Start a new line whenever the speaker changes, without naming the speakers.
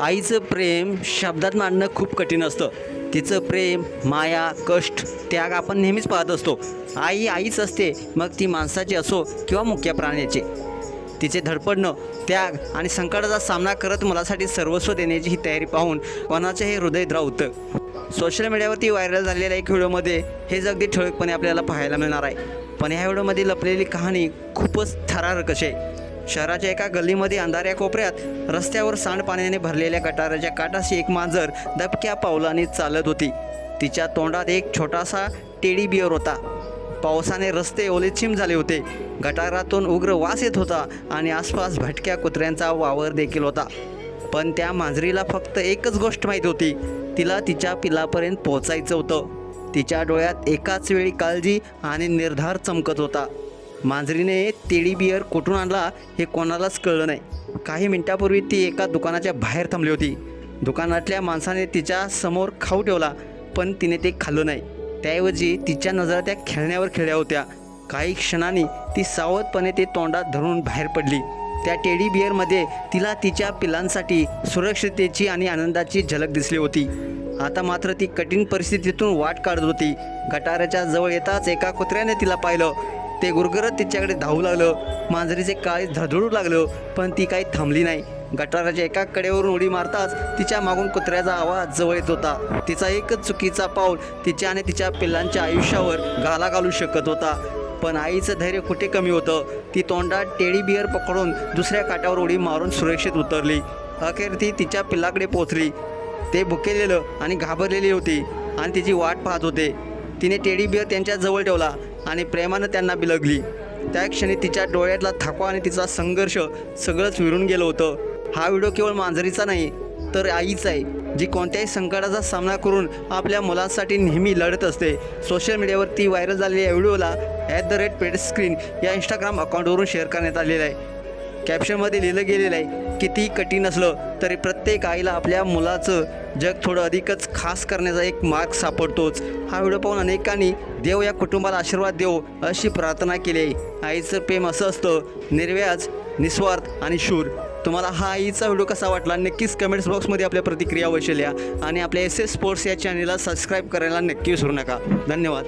आईचं प्रेम शब्दात मांडणं खूप कठीण असतं. तिचं प्रेम माया कष्ट त्याग आपण नेहमीच पाहत असतो. आई आईच असते मग ती माणसाची असो किंवा मुख्य प्राण्याची. तिचे धडपडणं त्याग आणि संकटाचा सामना करत मुलासाठी सर्वस्व देण्याची ही तयारी पाहून कोणाचे हे हृदय द्रावतं. सोशल मीडियावरती व्हायरल झालेल्या एक व्हिडिओमध्ये हे अगदी ठळकपणे आपल्याला पाहायला मिळणार आहे. पण ह्या व्हिडिओमध्ये लपलेली कहाणी खूपच थरारक अशी आहे. शहराच्या एका गल्लीमध्ये अंधाऱ्या कोपऱ्यात रस्त्यावर सांडपाण्याने भरलेल्या गटाराच्या काठाशी एक मांजर दबक्या पावलाने चालत होती. तिच्या तोंडात एक छोटासा टेडी बिअर होता. पावसाने रस्ते ओलेचिम झाले होते. गटारातून उग्र वास येत होता आणि आसपास भटक्या कुत्र्यांचा वावर देखील होता. पण त्या मांजरीला फक्त एकच गोष्ट माहीत होती. तिला तिच्या पिलापर्यंत पोहोचायचं होतं. तिच्या डोळ्यात एकाच वेळी काळजी आणि निर्धार चमकत होता. मांजरीने तेडी बियर कुठून आणला हे कोणालाच कळलं नाही. काही मिनिटापूर्वी ती एका दुकानाच्या बाहेर थांबली होती. दुकानातल्या माणसाने तिच्या समोर खाऊ ठेवला पण तिने ते खाल्लं नाही. त्याऐवजी तिच्या नजरा त्या खेळण्यावर खेळल्या होत्या. काही क्षणाने ती सावधपणे ते तोंडात धरून बाहेर पडली. त्या टेडी बिअरमध्ये तिला तिच्या पिलांसाठी सुरक्षिततेची आणि आनंदाची झलक दिसली होती. आता मात्र ती कठीण परिस्थितीतून वाट काढत होती. गटाराच्या जवळ येताच एका कुत्र्याने तिला पाहिलं. ते गुरगरत तिच्याकडे धावू लागलं. मांजरीचे काळे धडधडू लागलं पण ती काही थांबली नाही. गटाराच्या एका कडेवरून उडी मारताच तिच्या मागून कुत्र्याचा आवाज जवळ येत होता. तिचा एकच चुकीचा पाऊल तिच्या आणि तिच्या पिल्लांच्या आयुष्यावर घाला घालू शकत होता. पण आईचं धैर्य कुठे कमी होतं? ती तोंडात टेडी बिअर पकडून दुसऱ्या काठावर उडी मारून सुरक्षित उतरली. अखेर ती तिच्या पिल्लाकडे पोचली ते भुकेलेलं आणि घाबरलेली होती आणि तिची वाट पाहत होते. तिने टेडी बिअर त्यांच्या जवळ ठेवला. आणि प्रेमानं त्यांना बिलगली. त्या क्षणी तिच्या डोळ्यातला थकवा आणि तिचा संघर्ष सगळंच विरून गेलं होतं. हा व्हिडिओ केवळ मांजरीचा नाही तर आईच आहे जी कोणत्याही संकटाचा सामना करून आपल्या मुलांसाठी नेहमी लढत असते. सोशल मीडियावर ती व्हायरल झालेल्या या व्हिडिओला at the rate paid screen या इंस्टाग्राम अकाउंटवरून शेअर करण्यात आलेला आहे. कॅप्शनमध्ये लिहिलं गेलेलं आहे कितीही कठीण असलं तरी प्रत्येक आईला आपल्या मुलाचं जग थोडं अधिकच खास करण्याचा एक मार्ग सापडतोच. हा व्हिडिओ पाहून अनेकांनी देव या कुटुंबाला आशीर्वाद देव अशी प्रार्थना केली आहे. आईचं प्रेम असं असतं निर्व्याज निस्वार्थ आणि शूर. तुम्हाला हा आईचा व्हिडिओ कसा वाटला नक्कीच कमेंट्स बॉक्समध्ये आपल्या प्रतिक्रिया वैशल्या आणि आपल्या एस एस स्पोर्ट्स या चॅनलला सबस्क्राईब करायला नक्की विसरू नका. धन्यवाद.